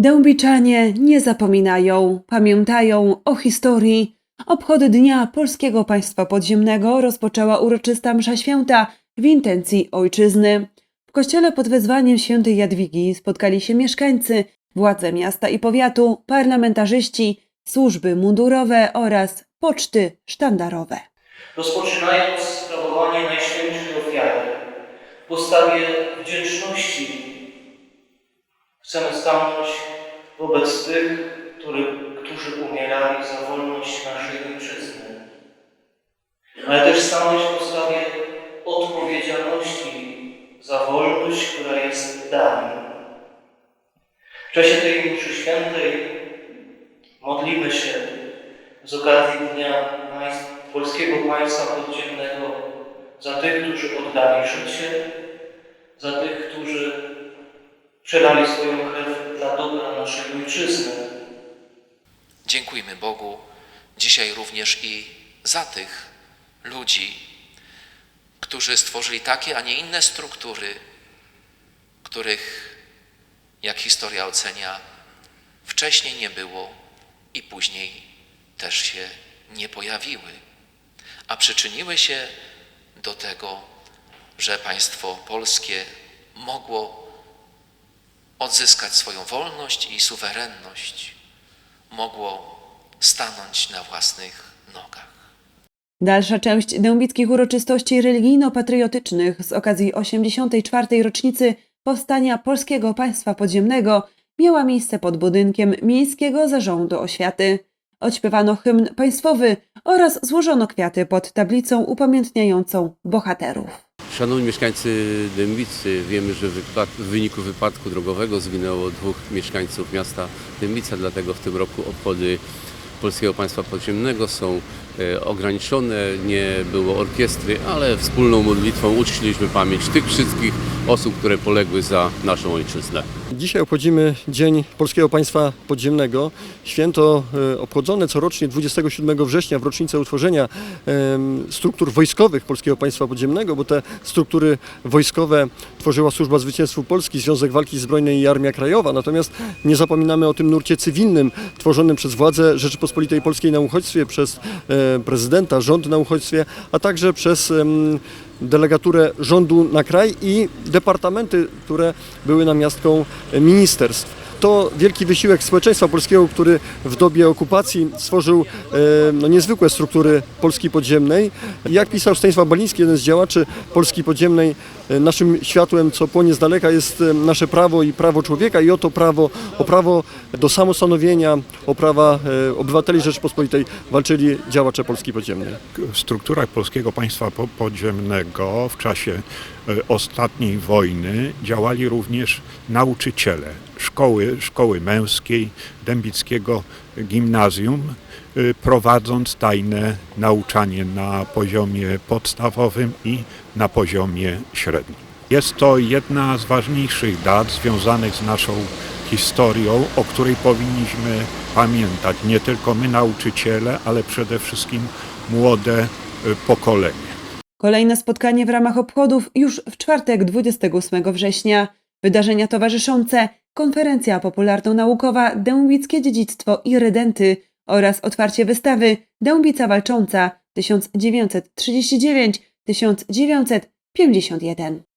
Dębiczanie nie zapominają, pamiętają o historii. Obchody Dnia Polskiego Państwa Podziemnego rozpoczęła uroczysta msza święta w intencji ojczyzny. W kościele pod wezwaniem świętej Jadwigi spotkali się mieszkańcy, władze miasta i powiatu, parlamentarzyści, służby mundurowe oraz poczty sztandarowe. rozpoczynając sprawowanie Najświętszej Ofiary w postawie wdzięczności chcemy stanąć wobec tych, który, którzy umierali za wolność naszej Ojczyzny, ale też stanąć w postawie odpowiedzialności za wolność, która jest darem. W czasie tej mszy świętej modlimy się z okazji Dnia Polskiego Państwa Podziemnego za tych, którzy oddali życie, za tych, którzy przelali swoją krew dla dobra naszej Ojczyzny. Dziękujmy Bogu dzisiaj również i za tych ludzi, którzy stworzyli takie, a nie inne struktury, których, jak historia ocenia, wcześniej nie było i później też się nie pojawiły, a przyczyniły się do tego, że państwo polskie mogło odzyskać swoją wolność i suwerenność mogło stanąć na własnych nogach. Dalsza część dębickich uroczystości religijno-patriotycznych z okazji 84. rocznicy powstania Polskiego Państwa Podziemnego miała miejsce pod budynkiem Miejskiego Zarządu Oświaty. Odśpiewano hymn państwowy oraz złożono kwiaty pod tablicą upamiętniającą bohaterów. Szanowni mieszkańcy Dębicy, wiemy, że w wyniku wypadku drogowego zginęło dwóch mieszkańców miasta Dębica, dlatego w tym roku obchody Polskiego Państwa Podziemnego są e, ograniczone, nie było orkiestry, ale wspólną modlitwą uczciliśmy pamięć tych wszystkich osób, które poległy za naszą ojczyznę. Dzisiaj obchodzimy Dzień Polskiego Państwa Podziemnego. Święto e, obchodzone corocznie 27 września w rocznicę utworzenia struktur wojskowych Polskiego Państwa Podziemnego, bo te struktury wojskowe tworzyła Służba Zwycięstwu Polski, Związek Walki Zbrojnej i Armia Krajowa. Natomiast nie zapominamy o tym nurcie cywilnym tworzonym przez władze Rzeczypospolitej Polskiej na uchodźstwie, przez e, prezydenta, rząd na uchodźstwie, a także przez delegaturę rządu na kraj i departamenty, które były namiastką ministerstw. To wielki wysiłek społeczeństwa polskiego, który w dobie okupacji stworzył e, no, niezwykłe struktury Polski Podziemnej. Jak pisał Stanisław Baliński, jeden z działaczy Polski Podziemnej, e, naszym światłem, co płonie z daleka, jest e, nasze prawo i prawo człowieka i o to prawo, o prawo do samostanowienia, o prawa obywateli Rzeczypospolitej walczyli działacze Polski Podziemnej. w strukturach Polskiego Państwa Po- Podziemnego w czasie ostatniej wojny działali również nauczyciele szkoły, szkoły męskiej, Dębickiego Gimnazjum, e, prowadząc tajne nauczanie na poziomie podstawowym i na poziomie średnim. Jest to jedna z ważniejszych dat związanych z naszą historią, o której powinniśmy pamiętać. Nie tylko my, nauczyciele, ale przede wszystkim młode y, pokolenie. Kolejne spotkanie w ramach obchodów już w czwartek 28 września. Wydarzenia towarzyszące, konferencja popularno-naukowa Dębickie Dziedzictwo i Redenty oraz otwarcie wystawy Dębica Walcząca 1939-1951.